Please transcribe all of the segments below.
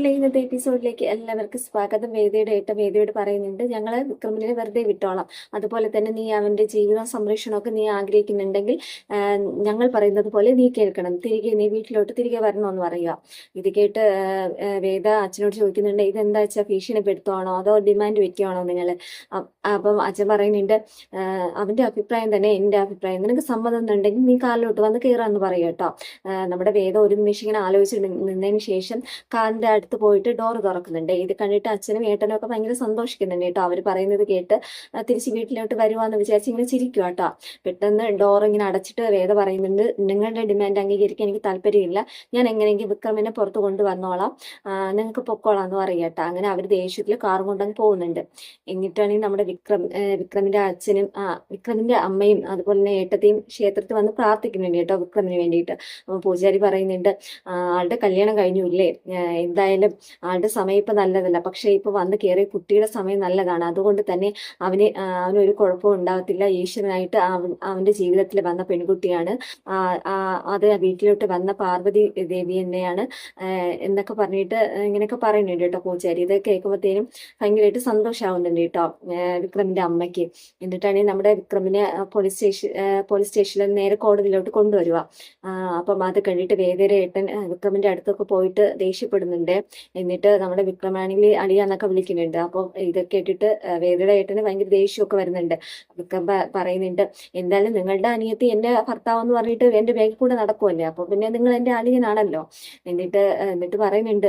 സീരിയലിലെ ഇന്നത്തെ എപ്പിസോഡിലേക്ക് എല്ലാവർക്കും സ്വാഗതം. വേദിയുടെ ഏട്ട വേദിയോട് പറയുന്നുണ്ട് ഞങ്ങൾ വിക്രമിനെ വെറുതെ വിട്ടോളാം. അതുപോലെ തന്നെ നീ അവന്റെ ജീവിത സംരക്ഷണമൊക്കെ നീ ആഗ്രഹിക്കുന്നുണ്ടെങ്കിൽ ഞങ്ങൾ പറയുന്നത് പോലെ നീ കേൾക്കണം. തിരികെ നീ വീട്ടിലോട്ട് തിരികെ വരണമെന്ന് പറയുക. ഇത് കേട്ട് വേദ അച്ഛനോട് ചോദിക്കുന്നുണ്ട് ഇതെന്താ വെച്ചാൽ ഭീഷണിപ്പെടുത്തുവാണോ അതോ ഡിമാൻഡ് വെക്കുവാണോ നിങ്ങൾ അപ്പം അച്ഛൻ പറയുന്നുണ്ട് അവന്റെ അഭിപ്രായം തന്നെ എന്റെ അഭിപ്രായം. നിനക്ക് സമ്മതം എന്നുണ്ടെങ്കിൽ നീ കാലിലോട്ട് വന്ന് കയറാന്ന് പറയുക കേട്ടോ. നമ്മുടെ വേദ ഒരു നിമിഷം ഇങ്ങനെ ആലോചിച്ച് നിന്നതിന് ശേഷം കാലിന്റെ അടുത്ത് പോയിട്ട് ഡോർ തുറക്കുന്നുണ്ട്. ഇത് കണ്ടിട്ട് അച്ഛനും ഏട്ടനും ഒക്കെ ഭയങ്കര സന്തോഷിക്കുന്നുണ്ട് കേട്ടോ. അവർ പറയുന്നത് കേട്ട് തിരിച്ച് വീട്ടിലോട്ട് വരുവാന്ന് വിചാരിച്ച് ഇങ്ങനെ ചിരിക്കുക കേട്ടോ പെട്ടെന്ന് ഡോർ ഇങ്ങനെ അടച്ചിട്ട് വേദ പറയുന്നുണ്ട് നിങ്ങളുടെ ഡിമാൻഡ് അംഗീകരിക്കാൻ എനിക്ക് താല്പര്യമില്ല. ഞാൻ എങ്ങനെയെങ്കിലും വിക്രമിനെ പുറത്ത് കൊണ്ടുവന്നോളാം. നിങ്ങൾക്ക് പൊക്കോളാം എന്ന് പറയട്ടെ അങ്ങനെ അവർ ദേഷ്യത്തിൽ കാറും കൊണ്ടങ്ങ് പോകുന്നുണ്ട്. എന്നിട്ടാണെങ്കിൽ നമ്മുടെ വിക്രം വിക്രമിന്റെ അച്ഛനും ആ, വിക്രമിന്റെ അമ്മയും അതുപോലെ തന്നെ ഏട്ടത്തെയും ക്ഷേത്രത്തിൽ വന്ന് പ്രാർത്ഥിക്കുന്നുണ്ട് കേട്ടോ വിക്രമിന് വേണ്ടിയിട്ട്. അപ്പോൾ പൂജാരി പറയുന്നുണ്ട് ആളുടെ കല്യാണം കഴിഞ്ഞു ഇല്ലേ? ആ, എന്തായാലും ആളുടെ സമയം ഇപ്പൊ നല്ലതല്ല. പക്ഷേ ഇപ്പൊ വന്ന് കയറിയ കുട്ടിയുടെ സമയം നല്ലതാണ്. അതുകൊണ്ട് തന്നെ അവന് അവനൊരു കുഴപ്പവും ഉണ്ടാകത്തില്ല ഈശ്വരനായിട്ട് അവൻ അവന്റെ ജീവിതത്തിൽ വന്ന പെൺകുട്ടിയാണ്. അത് വീട്ടിലോട്ട് വന്ന പാർവതി ദേവി തന്നെയാണ്. എന്നൊക്കെ പറഞ്ഞിട്ട് ഇങ്ങനെയൊക്കെ പറയുന്നുണ്ട് കേട്ടോ പൂജാരി. ഇത് കേൾക്കുമ്പോഴത്തേനും ഭയങ്കരമായിട്ട് സന്തോഷമാവുന്നുണ്ട് കേട്ടോ വിക്രമിന്റെ അമ്മയ്ക്ക്. എന്നിട്ടാണെങ്കിൽ നമ്മുടെ വിക്രമിനെ പോലീസ് സ്റ്റേഷൻ പോലീസ് സ്റ്റേഷനിൽ നേരെ കോടതിയിലോട്ട് കൊണ്ടുവരിക. അപ്പം അത് കഴിഞ്ഞിട്ട് വേദരേട്ടൻ വിക്രമിന്റെ അടുത്തൊക്കെ പോയിട്ട് ദേഷ്യപ്പെടുന്നുണ്ട്. എന്നിട്ട് നമ്മുടെ വിക്രമാണെങ്കിൽ അളിയാന്നൊക്കെ വിളിക്കുന്നുണ്ട്. അപ്പോൾ ഇതൊക്കെ കേട്ടിട്ട് ആ, വേദയുടെ ഏട്ടന് ഭയങ്കര ദേഷ്യമൊക്കെ വരുന്നുണ്ട്. വിക്രം പറയുന്നുണ്ട് എന്തായാലും നിങ്ങളുടെ അനിയത്തി എന്റെ ഭർത്താവ് എന്ന് പറഞ്ഞിട്ട് എന്റെ ബാഗിൽ കൂടെ നടക്കുമല്ലേ അപ്പോൾ പിന്നെ നിങ്ങൾ എന്റെ അളിയനാണല്ലോ എന്നിട്ട് എന്നിട്ട് പറയുന്നുണ്ട്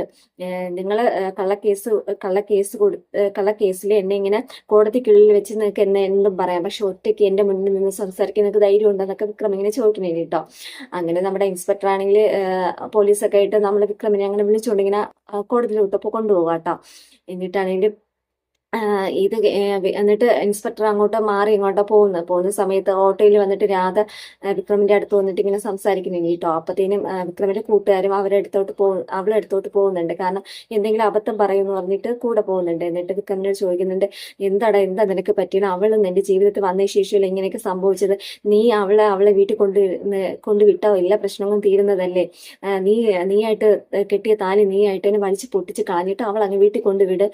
നിങ്ങൾ കള്ളക്കേസ് കള്ളക്കേസ് കൊടു കള്ളക്കേസിൽ എന്നെ ഇങ്ങനെ കോടതിക്കുള്ളിൽ വെച്ച് നിങ്ങൾക്ക് എന്നെ എന്തും പറയാം. പക്ഷെ ഒറ്റയ്ക്ക് എന്റെ മുന്നിൽ നിന്ന് സംസാരിക്കാൻ നിങ്ങൾക്ക് ധൈര്യം ഉണ്ടെന്നൊക്കെ വിക്രം ഇങ്ങനെ ചോദിക്കുന്നുണ്ട് കേട്ടോ. അങ്ങനെ നമ്മുടെ ഇൻസ്പെക്ടർ ആണെങ്കിൽ പോലീസൊക്കെ ആയിട്ട് നമ്മൾ വിക്രമിനെ അങ്ങനെ വിളിച്ചുകൊണ്ട് ഇങ്ങനെ ആ, കോടതിയിലോട്ട് കൊണ്ടുപോകാം കേട്ടോ എന്നിട്ടാണെങ്കിൽ ഇത് എന്നിട്ട് ഇൻസ്പെക്ടർ അങ്ങോട്ട് മാറി ഇങ്ങോട്ട് പോകുന്നു. പോകുന്ന സമയത്ത് ഓട്ടോയിൽ വന്നിട്ട് രാധ വിക്രമിന്റെ അടുത്ത് വന്നിട്ട് ഇങ്ങനെ സംസാരിക്കുന്നുണ്ട് കേട്ടോ അപ്പത്തേനും വിക്രമിന്റെ കൂട്ടുകാരും അവരെ അടുത്തോട്ട് പോകും അവളെ അടുത്തോട്ട് പോകുന്നുണ്ട്. കാരണം എന്തെങ്കിലും അബദ്ധം പറയുമെന്ന് പറഞ്ഞിട്ട് കൂടെ പോകുന്നുണ്ട്. എന്നിട്ട് വിക്രമിനോട് ചോദിക്കുന്നുണ്ട് എന്താടാ എന്താ നിനക്ക് പറ്റിയത് അവളും നിന്റെ ജീവിതത്തിൽ വന്ന ശേഷമല്ല ഇങ്ങനെയൊക്കെ സംഭവിച്ചത്? നീ അവളെ അവളെ വീട്ടിൽ കൊണ്ട് കൊണ്ടുവിട്ടോ എല്ലാ പ്രശ്നങ്ങളും തീരുന്നതല്ലേ? നീ നീയായിട്ട് കെട്ടിയ താലി നീയായിട്ട് വലിച്ചു പൊട്ടിച്ച് കളഞ്ഞിട്ട് അവൾ അങ്ങ് വീട്ടിൽ കൊണ്ടുവിട്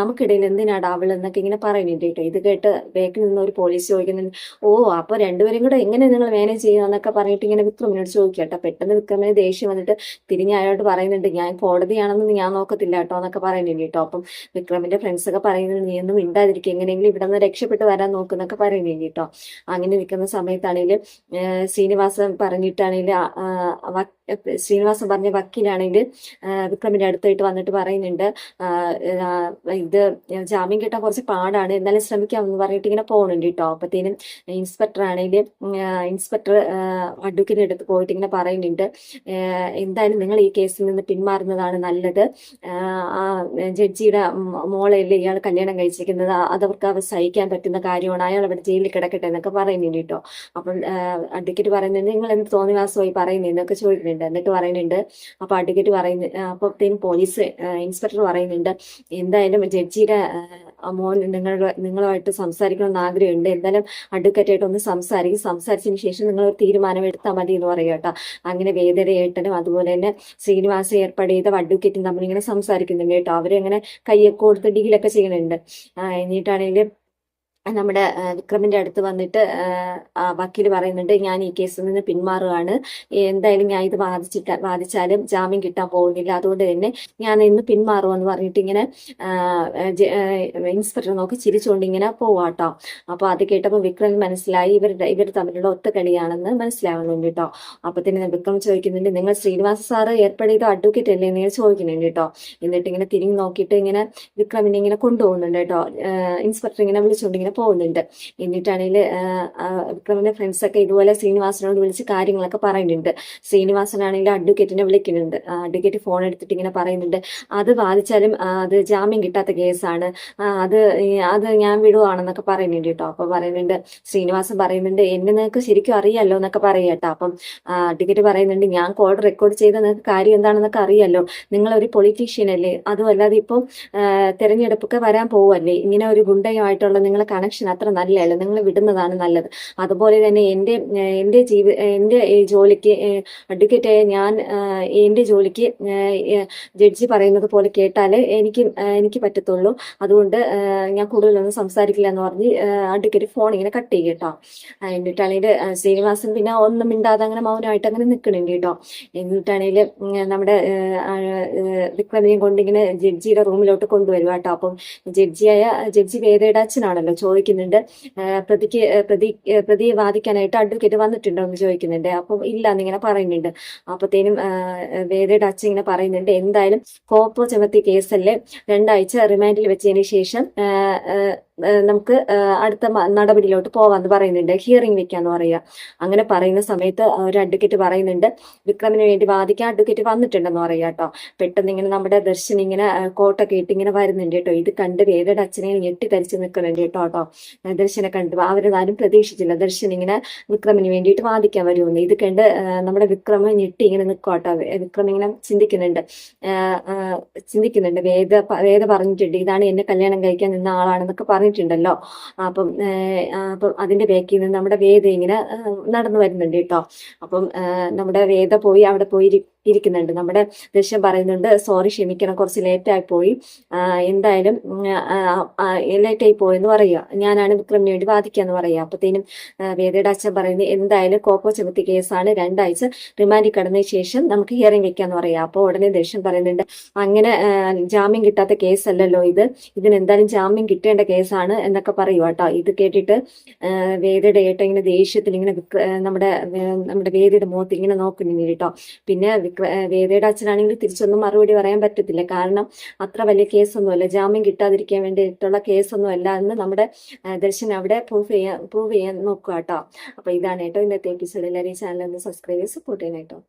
നമുക്കിടയിൽ നമുക്കിടയിൽ എന്തിനാടാ അവൾ എന്നൊക്കെ ഇങ്ങനെ പറയുന്നുണ്ട് കേട്ടോ. ഇത് കേട്ട് ബാക്കിൽ നിന്ന് ഒരു പോലീസ് ചോദിക്കുന്നുണ്ട് ഓ അപ്പൊ രണ്ടുപേരും കൂടെ എങ്ങനെ നിങ്ങൾ മാനേജ് ചെയ്യുക? പറഞ്ഞിട്ട് ഇങ്ങനെ വിക്രമിനോട് ചോദിക്കുക കേട്ടോ. പെട്ടെന്ന് വിക്രമിന് ദേഷ്യം വന്നിട്ട് തിരിഞ്ഞ് അയാളോട് പറയുന്നുണ്ട് ഞാൻ കോടതിയാണെന്ന് ഞാൻ നോക്കത്തില്ല കേട്ടോ എന്നൊക്കെ പറയുന്നുണ്ട് കേട്ടോ. അപ്പം വിക്രമിന്റെ ഫ്രണ്ട്സ് ഒക്കെ പറയുന്നുണ്ട് നീ ഒന്നും ഇണ്ടാതിരിക്കും എങ്ങനെയെങ്കിലും ഇവിടെ നിന്ന് രക്ഷപ്പെട്ട് വരാൻ നോക്കുന്നൊക്കെ പറയുന്നുണ്ട് കേട്ടോ. അങ്ങനെ നിൽക്കുന്ന സമയത്താണെങ്കിൽ ശ്രീനിവാസൻ പറഞ്ഞിട്ടാണെങ്കിൽ ശ്രീനിവാസൻ പറഞ്ഞ വക്കീലാണെങ്കിൽ വിക്രമിന്റെ അടുത്തായിട്ട് വന്നിട്ട് പറയുന്നുണ്ട് ഇത് ജാമ്യം കിട്ടാൻ കുറച്ച് പാടാണ്. എന്നാലും ശ്രമിക്കാമെന്ന് പറഞ്ഞിട്ട് ഇങ്ങനെ പോകുന്നുണ്ട് കേട്ടോ അപ്പത്തേനും ഇൻസ്പെക്ടർ ആണെങ്കിൽ ഇൻസ്പെക്ടർ അഡ്വക്കേറ്റിന്റെ അടുത്ത് പോയിട്ട് ഇങ്ങനെ പറയുന്നുണ്ട്. എന്തായാലും നിങ്ങൾ ഈ കേസിൽ നിന്ന് പിന്മാറുന്നതാണ് നല്ലത്. ആ, ജഡ്ജിയുടെ മോളെയല്ലേ ഇയാൾ കല്യാണം കഴിച്ചിരിക്കുന്നത്. അതവർക്ക് അവർ സഹിക്കാൻ പറ്റുന്ന കാര്യമാണ്. അയാൾ അവിടെ ജയിലിൽ കിടക്കട്ടെ എന്നൊക്കെ പറയുന്നുണ്ട് കേട്ടോ അപ്പോൾ അഡ്വക്കേറ്റ് പറയുന്നത് നിങ്ങൾ എന്ത് തോന്നിവാസമായി പറയുന്നതെന്നൊക്കെ ചോദിക്കുന്നുണ്ട്. എന്നിട്ട് പറയുന്നുണ്ട് അപ്പോൾ അഡ്വക്കേറ്റ് പറയുന്ന അപ്പോഴത്തേനും പോലീസ് ഇൻസ്പെക്ടർ പറയുന്നുണ്ട് എന്തായാലും ജഡ്ജിയുടെ മോൻ നിങ്ങൾ നിങ്ങളുമായിട്ട് സംസാരിക്കണമെന്ന് ആഗ്രഹമുണ്ട്. എന്തായാലും അഡ്വക്കേറ്റ് ഒന്ന് സംസാരിക്കും. സംസാരിച്ചതിന് ശേഷം നിങ്ങൾ ഒരു തീരുമാനം എടുത്താൽ മതി എന്ന് പറയും കേട്ടോ. അങ്ങനെ വേദന ഏട്ടനും അതുപോലെ തന്നെ ശ്രീനിവാസ ഏർപ്പാട് ചെയ്ത അഡ്വക്കേറ്റും തമ്മിൽ ഇങ്ങനെ സംസാരിക്കുന്നുണ്ട് കേട്ടോ. അവരങ്ങനെ കയ്യൊക്കെ കൊടുത്ത് ഡീലൊക്കെ ചെയ്യുന്നുണ്ട്. എന്നിട്ടാണെങ്കിൽ നമ്മുടെ വിക്രമിന്റെ അടുത്ത് വന്നിട്ട് വക്കീൽ പറയുന്നുണ്ട് ഞാൻ ഈ കേസിൽ നിന്ന് പിന്മാറുകയാണ്. എന്തായാലും ഞാൻ ഇത് വാദിച്ചിട്ട് വാദിച്ചാലും ജാമ്യം കിട്ടാൻ പോകുന്നില്ല. അതുകൊണ്ട് തന്നെ ഞാൻ ഇന്ന് പിന്മാറുമെന്ന് പറഞ്ഞിട്ട് ഇങ്ങനെ ഇൻസ്പെക്ടർ നോക്കി ചിരിച്ചുകൊണ്ട് ഇങ്ങനെ പോവാട്ടോ. അപ്പൊ അത് കേട്ടപ്പോൾ വിക്രം മനസ്സിലായി ഇവരുടെ ഇവർ തമ്മിലുള്ള ഒത്ത കളിയാണെന്ന് മനസ്സിലാവുന്നുണ്ട് കേട്ടോ അപ്പൊ തന്നെ വിക്രം ചോദിക്കുന്നുണ്ട് നിങ്ങൾ ശ്രീനിവാസ സാറ് ഏർപ്പെടുത്ത അഡ്വക്കേറ്റ് അല്ലേ? എന്ന് ചോദിക്കുന്നുണ്ട് കേട്ടോ എന്നിട്ട് ഇങ്ങനെ തിരിഞ്ഞു നോക്കിയിട്ട് ഇങ്ങനെ വിക്രമിനെ ഇങ്ങനെ കൊണ്ടുപോകുന്നുണ്ട് കേട്ടോ ഇൻസ്പെക്ടർ ഇങ്ങനെ വിളിച്ചുകൊണ്ട് ഇങ്ങനെ പോകുന്നുണ്ട്. എന്നിട്ടാണെങ്കിൽ വിക്രമിന്റെ ഫ്രണ്ട്സ് ഒക്കെ ഇതുപോലെ ശ്രീനിവാസനോട് വിളിച്ച് കാര്യങ്ങളൊക്കെ പറയുന്നുണ്ട്. ശ്രീനിവാസനാണെങ്കിൽ അഡ്വക്കേറ്റിനെ വിളിക്കുന്നുണ്ട്. അഡ്വക്കേറ്റ് ഫോൺ എടുത്തിട്ട് ഇങ്ങനെ പറയുന്നുണ്ട്. അത് വാദിച്ചാലും അത് ജാമ്യം കിട്ടാത്ത കേസാണ്. അത് അത് ഞാൻ വിടുവാണെന്നൊക്കെ പറയുന്നുണ്ട് കേട്ടോ. അപ്പൊ പറയുന്നുണ്ട് ശ്രീനിവാസൻ പറയുന്നുണ്ട് എന്നെ നിങ്ങൾക്ക് ശരിക്കും അറിയാലോ എന്നൊക്കെ പറയുക കേട്ടോ. അപ്പം അഡ്വക്കേറ്റ് പറയുന്നുണ്ട് ഞാൻ കോൾ റെക്കോർഡ് ചെയ്ത നിങ്ങൾക്ക് കാര്യം എന്താണെന്നൊക്കെ അറിയാലോ. നിങ്ങളൊരു പൊളിറ്റീഷ്യൻ അല്ലേ അതുമല്ലാതെ ഇപ്പം തെരഞ്ഞെടുപ്പൊക്കെ വരാൻ പോവല്ലേ. ഇങ്ങനെ ഒരു ഗുണ്ടയുമായിട്ടുള്ള നിങ്ങളെ കണക്ഷൻ അത്ര നല്ലതല്ല. നിങ്ങൾ വിടുന്നതാണ് നല്ലത്. അതുപോലെ തന്നെ എന്റെ എന്റെ ജീവി എന്റെ ജോലിക്ക് അഡ്വക്കേറ്റ് ആയ ഞാൻ എന്റെ ജോലിക്ക് ജഡ്ജി പറയുന്നത് പോലെ കേട്ടാലേ എനിക്ക് എനിക്ക് പറ്റത്തുള്ളൂ. അതുകൊണ്ട് ഞാൻ കൂടുതലൊന്നും സംസാരിക്കില്ല എന്ന് പറഞ്ഞ് അഡ്വക്കേറ്റ് ഫോൺ ഇങ്ങനെ കട്ട് ചെയ്യും കേട്ടോ. എന്നിട്ടാണെങ്കിൽ ശ്രീനിവാസൻ പിന്നെ ഒന്നും മിണ്ടാതെ അങ്ങനെ മൗനമായിട്ട് അങ്ങനെ നിൽക്കണുണ്ട് കേട്ടോ. എന്നിട്ടാണെങ്കിൽ നമ്മുടെ വിക്രമിനെയും കൊണ്ട് ഇങ്ങനെ ജഡ്ജിയുടെ റൂമിലോട്ട് കൊണ്ടുവരുവാട്ടോ അപ്പം ജഡ്ജിയായ ജഡ്ജി വേദയുടെ അച്ഛനാണല്ലോ ചോദിക്കുന്നുണ്ട്. പ്രതിക്ക് പ്രതി പ്രതിയെ വാദിക്കാനായിട്ട് അഡ്വക്കേറ്റ് വന്നിട്ടുണ്ടോ എന്ന് ചോദിക്കുന്നുണ്ട്. അപ്പം ഇല്ല എന്നിങ്ങനെ പറയുന്നുണ്ട്. അപ്പത്തേനും വേദയുടെ അച്ഛൻ ഇങ്ങനെ പറയുന്നുണ്ട്. എന്തായാലും കോപ്പോ ചുമത്തിയ കേസല്ലേ രണ്ടാഴ്ച റിമാൻഡിൽ വെച്ചതിന് ശേഷം നമുക്ക് അടുത്ത നടപടിയിലോട്ട് പോവാന്ന് പറയുന്നുണ്ട്. ഹിയറിംഗ് വെക്കാന്ന് പറയുക. അങ്ങനെ പറയുന്ന സമയത്ത് ഒരു അഡ്വക്കേറ്റ് പറയുന്നുണ്ട് വിക്രമിന് വേണ്ടി വാദിക്കാൻ അഡ്വക്കേറ്റ് വന്നിട്ടുണ്ടെന്ന് പറയുക കേട്ടോ പെട്ടെന്ന് ഇങ്ങനെ നമ്മുടെ ദർശൻ ഇങ്ങനെ കോട്ടൊക്കെ ഇട്ട് ഇങ്ങനെ വരുന്നുണ്ട് കേട്ടോ ഇത് കണ്ട് വേദയുടെ അച്ഛനെ ഞെട്ടി തരിച്ച് നിൽക്കുന്നുണ്ട് കേട്ടോ കേട്ടോ ദർശനെ കണ്ട്. അവരതാരും പ്രതീക്ഷിച്ചില്ല. ദർശൻ ഇങ്ങനെ വിക്രമിന് വേണ്ടിയിട്ട് വാദിക്കാൻ വരുമെന്ന്. ഇത് കണ്ട് നമ്മുടെ വിക്രമ ഞെട്ടി ഇങ്ങനെ നിൽക്കും കേട്ടോ വേ- വിക്രം ഇങ്ങനെ ചിന്തിക്കുന്നുണ്ട്. ചിന്തിക്കുന്നുണ്ട്. വേദ വേദ പറഞ്ഞിട്ടുണ്ട്. ഇതാണ് എന്നെ കല്യാണം കഴിക്കാൻ നിന്ന ആളാണെന്നൊക്കെ പറഞ്ഞിട്ടുണ്ടല്ലോ അപ്പം അപ്പം അതിന്റെ ബാക്കിൽ നിന്ന് നമ്മുടെ വേദ ഇങ്ങനെ നടന്നു വരുന്നുണ്ട് കേട്ടോ. അപ്പം നമ്മുടെ വേദ പോയി അവിടെ പോയി ഇരിക്കുന്നുണ്ട്. നമ്മുടെ ദൃശ്യം പറയുന്നുണ്ട് സോറി ക്ഷമിക്കണം കുറച്ച് ലേറ്റായി പോയി. എന്തായാലും ലേറ്റായി പോയെന്ന് പറയുക. ഞാനാണ് വിക്രമിന് വേണ്ടി വാദിക്കാന്ന് പറയുക. അപ്പത്തേനും വേദയുടെ അച്ഛൻ പറയുന്നത് എന്തായാലും കോക്കോ ചുമത്തി കേസാണ്. രണ്ടാഴ്ച റിമാൻഡിൽ കടന്ന ശേഷം നമുക്ക് ഹിയറിംഗ് വെക്കാന്ന് പറയാം അപ്പോൾ ഉടനെ ദൃശ്യം പറയുന്നുണ്ട് അങ്ങനെ ജാമ്യം കിട്ടാത്ത കേസല്ലല്ലോ ഇത്. ഇതിന് എന്തായാലും ജാമ്യം കിട്ടേണ്ട കേസാണ് എന്നൊക്കെ പറയുക കേട്ടോ ഇത് കേട്ടിട്ട് വേദയുടെ ഏട്ട ഇങ്ങനെ ദേഷ്യത്തിൽ ഇങ്ങനെ നമ്മുടെ നമ്മുടെ വേദയുടെ മുഖത്ത് ഇങ്ങനെ നോക്കുന്നുണ്ട് കേട്ടോ പിന്നെ വേദയുടെ അച്ഛനാണെങ്കിൽ തിരിച്ചൊന്നും മറുപടി പറയാൻ പറ്റത്തില്ല. കാരണം അത്ര വലിയ കേസൊന്നുമല്ല. ജാമ്യം കിട്ടാതിരിക്കാൻ വേണ്ടിയിട്ടുള്ള കേസൊന്നും അല്ല എന്ന് നമ്മുടെ ദർശൻ അവിടെ പ്രൂവ് ചെയ്യാൻ പ്രൂവ് ചെയ്യാൻ നോക്കുക കേട്ടോ അപ്പൊ ഇതാണ് കേട്ടോ ഇന്നത്തെ എപ്പിസോഡ് എല്ലാവരും ചാനൽ ഒന്ന് സബ്സ്ക്രൈബ് ചെയ്ത് സപ്പോർട്ട് ചെയ്യണം കേട്ടോ